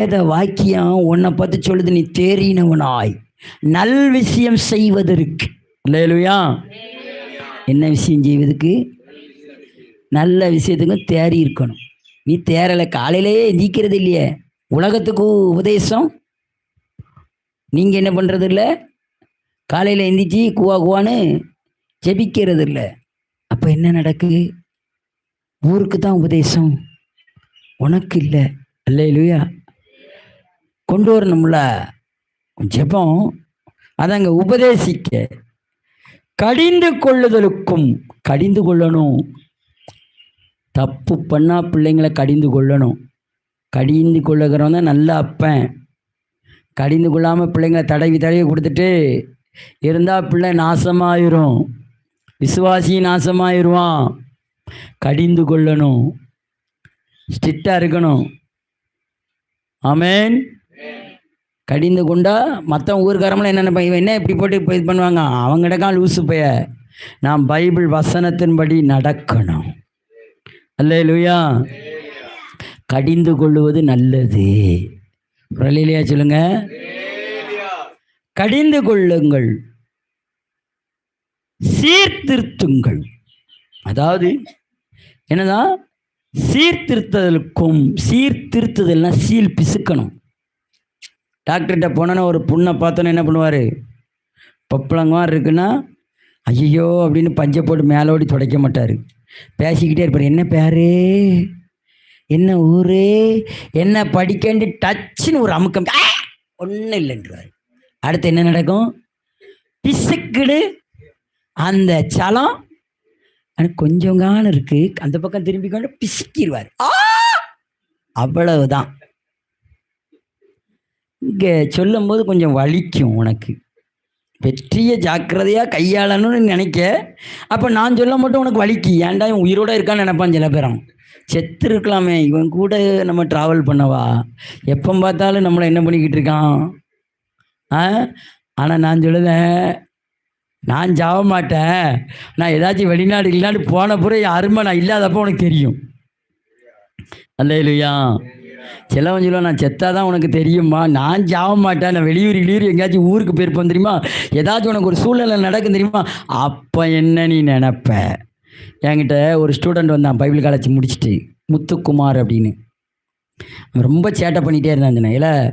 வேத வாக்கியம் உன்னை பார்த்து சொல்லுது நீ தேறினவனாய். நல் விஷயம் செய்வதற்கு. இல்லையா என்ன விஷயம் செய்வதற்கு? நல்ல விஷயத்துக்கும் தேறி இருக்கணும். நீ தேறலை காலையிலேயே எந்திக்கிறது இல்லையே. உலகத்துக்கு உபதேசம். நீங்கள் என்ன பண்ணுறது இல்லை காலையில் எந்திரிச்சு குவா குவான்னு ஜெபிக்கிறது இல்லை அப்போ என்ன நடக்குது ஊருக்கு தான் உபதேசம். உனக்கு இல்லை. இல்லையா கொண்டு வரணும்ல? ஜெபம். அதாங்க உபதேசிக்க. கடிந்து கொள்ளுதலுக்கும் கடிந்து கொள்ளணும். தப்பு பண்ணால் பிள்ளைங்களை கடிந்து கொள்ளணும். கடிந்து கொள்ளுகிறவன் தான் நல்ல அப்பன். கடிந்து கொள்ளாமல் பிள்ளைங்களை தடவி தடவி கொடுத்துட்டு இருந்தால் பிள்ளை நாசமாயிரும். விசுவாசி நாசமாயிருவான். கடிந்து கொள்ளணும். ஸ்ட்ரிக்டாக இருக்கணும். ஆமேன். கடிந்து கொண்டா மற்ற ஊர்க்காரங்களும் என்ன இவன் என்ன இப்படி போட்டு இப்போ இது பண்ணுவாங்க? அவங்கடக்கான் லூசு பைய. நான் பைபிள் வசனத்தின்படி நடக்கணும். அல்லே லூயா கடிந்து கொள்ளுவது நல்லது. குரலிலையா சொல்லுங்க. கடிந்து கொள்ளுங்கள். சீர்திருத்துங்கள். அதாவது என்னதான்? சீர்திருத்தலுக்கும் சீர்திருத்துதல்னா சீல் பிசுக்கணும். டாக்டர்கிட்ட போனோன்னா ஒரு புண்ணை பார்த்தோன்னே என்ன பண்ணுவார்? பப்பளங்கமாக இருக்குன்னா ஐயோ அப்படின்னு பஞ்சை போட்டு மேலோடி துடைக்க மாட்டார். பேசிக்கிட்டே இருப்பார். என்ன பேரு? என்ன ஊரு? என்ன படிக்கண்டு டச்சுன்னு ஒரு அமுக்கம். ஒன்றும் இல்லைன்றார். அடுத்து என்ன நடக்கும்? பிசுக்குடு அந்த சலம் ஆனால் கொஞ்சம் காலம் இருக்குது அந்த பக்கம் திரும்பி கொண்டு பிசுக்கிடுவார் அவ்வளவுதான். இங்கே சொல்லும்போது கொஞ்சம் வலிக்கும் உனக்கு. வெற்றியை ஜாக்கிரதையாக கையாளணும்னு நினைக்க. அப்போ நான் சொல்ல மட்டும் உனக்கு வலிக்கு. ஏன்டா இவன் உயிரோடு இருக்கான்னு நினைப்பான் சில பேரும் செத்து இருக்கலாமே. இவன் கூட நம்ம ட்ராவல் பண்ணவா? எப்போ பார்த்தாலும் நம்மளை என்ன பண்ணிக்கிட்டு இருக்கான்? ஆ? ஆனால் நான் சொல்லுதேன் நான் ஜாவ மாட்டேன். நான் ஏதாச்சும் வெளிநாடு இல்லாண்டு போன பிறகு அருமை நான் இல்லாதப்போ உனக்கு தெரியும். அல்ல இல்லையா சிலவன் சொல்லுவான் நான் செத்தாதான் உனக்கு தெரியுமா நான் ஜாவ மாட்டேன். நான் வெளியூர் வெளியூர் எங்கேயாச்சும் ஊருக்கு போயிருப்பேன் தெரியுமா? ஏதாச்சும் உனக்கு ஒரு சூழ்நிலை நடக்கும் தெரியுமா? அப்போ என்ன நீ நினப்ப? என்கிட்ட ஒரு ஸ்டூடெண்ட் வந்தான் பைபிள் காலேஜ் முடிச்சுட்டு. முத்துக்குமார் அப்படின்னு. ரொம்ப சேட்டை பண்ணிகிட்டே இருந்தான் அந்த இல்லை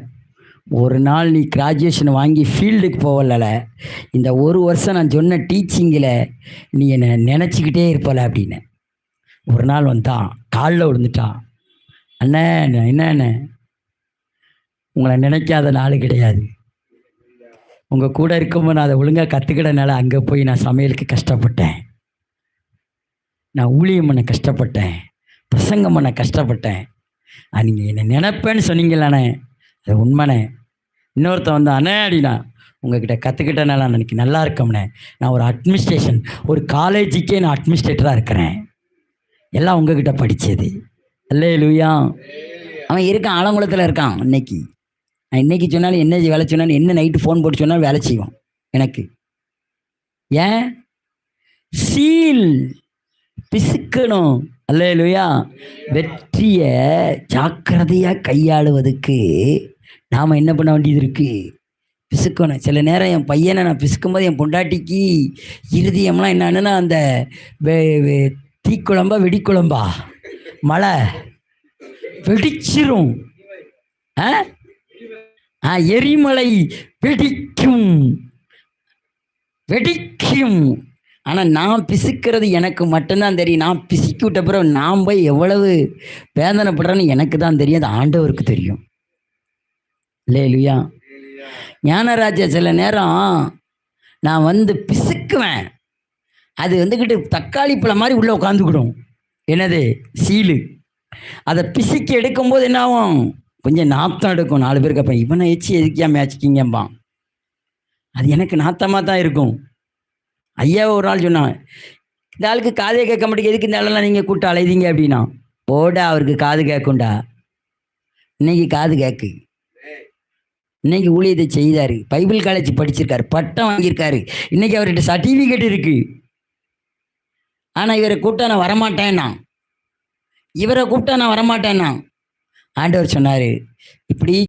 ஒரு நாள் நீ கிராஜுவேஷன் வாங்கி ஃபீல்டுக்கு போகலல. இந்த ஒரு வருஷம் நான் சொன்ன டீச்சிங்கில் நீ என்னை நினச்சிக்கிட்டே இருப்பல அப்படின்னு. ஒரு நாள் வந்தான். காலில் விழுந்துட்டான். அண்ணே என்னண்ணே உங்களை நினைக்காத நாள் கிடையாது. உங்கள் கூட இருக்கும்போது நான் அதை ஒழுங்காக கற்றுக்கிட்டனால அங்கே போய் நான் சமையலுக்கு கஷ்டப்பட்டேன். நான் ஊழியம் பண்ண கஷ்டப்பட்டேன். பிரசங்கம் பண்ண கஷ்டப்பட்டேன். நீங்கள் என்னை நினைப்பேன்னு சொன்னீங்களாண்ணே அது உண்மைண்ணே. இன்னொருத்தன் வந்து அண்ணே அப்படின்னா உங்ககிட்ட கற்றுக்கிட்டனால நான் எனக்கு நல்லா இருக்கோம்ண்ணே. நான் ஒரு அட்மினிஸ்ட்ரேஷன் ஒரு காலேஜுக்கே நான் அட்மினிஸ்ட்ரேட்டராக இருக்கிறேன். எல்லாம் உங்ககிட்ட படித்தது அல்லே லூயா அவன் இருக்கான் ஆலங்குளத்தில் இருக்கான் இன்னைக்கு. நான் இன்னைக்கு சொன்னாலும் என்ன வேலை சொன்னாலும் என்ன நைட்டு ஃபோன் போட்டு சொன்னாலும் வேலை செய்வான் எனக்கு. ஏன்? சீல் பிசுக்கணும் அல்லே லூயா வெற்றியை ஜாக்கிரதையாக கையாளுவதுக்கு நாம் என்ன பண்ண வேண்டியது இருக்குது பிசுக்கணும். சில நேரம் என் பையனை நான் பிசுக்கும்போது என் பொண்டாட்டிக்கு இருதயம்லாம் என்னன்னா அந்த தீக்குழம்பா வெடிக்குழம்பா. மழை வெடிச்சிரும். ஆ? ஆ, எரிமலை வெடிக்கும். வெடிக்கும். ஆனால் நான் பிசுக்கிறது எனக்கு மட்டும்தான் தெரியும். நான் பிசுக்கி விட்ட பிறகு நான் போய் எவ்வளவு வேதனைப்படுறேன்னு எனக்கு தான் தெரியும். அது ஆண்டவருக்கு தெரியும். இல்லை இல்லையா ஞானராஜா சில நேரம் நான் வந்து பிசுக்குவேன். அது வந்துக்கிட்டு தக்காளி பழம் மாதிரி உள்ளே உட்காந்துக்கிடும் என்னது? சீலு. அதை பிசுக்கி எடுக்கும்போது என்ன ஆகும் கொஞ்சம் நாத்தம் எடுக்கும். நாலு பேருக்கு அப்போ இவனை எச்சு எதுக்கியா மேய்ச்சிக்கிங்கம்பான் அது எனக்கு நாத்தமாக தான் இருக்கும். ஐயா ஒரு நாள் சொன்னான் இந்த ஆளுக்கு காதே கேட்க மாட்டேங்குது. எதுக்கு இந்த ஆளெல்லாம் நீங்கள் கூப்பிட்டு அலைதீங்க அப்படின்னா ஓடா அவருக்கு காது கேட்கும்டா. இன்னைக்கு காது கேட்கு இன்னைக்கு ஊழியத்தை செய்தார். பைபிள் காலேஜ் படிச்சிருக்காரு. பட்டம் வாங்கியிருக்காரு. இன்னைக்கு அவர்கிட்ட சர்டிஃபிகேட் இருக்குது ஆனால் இவரை கூப்பிட்டா நான் வரமாட்டேன்னா? இவரை கூப்பிட்டா நான் வரமாட்டேன்னா? ஆண்டவர் சொன்னார் இப்படி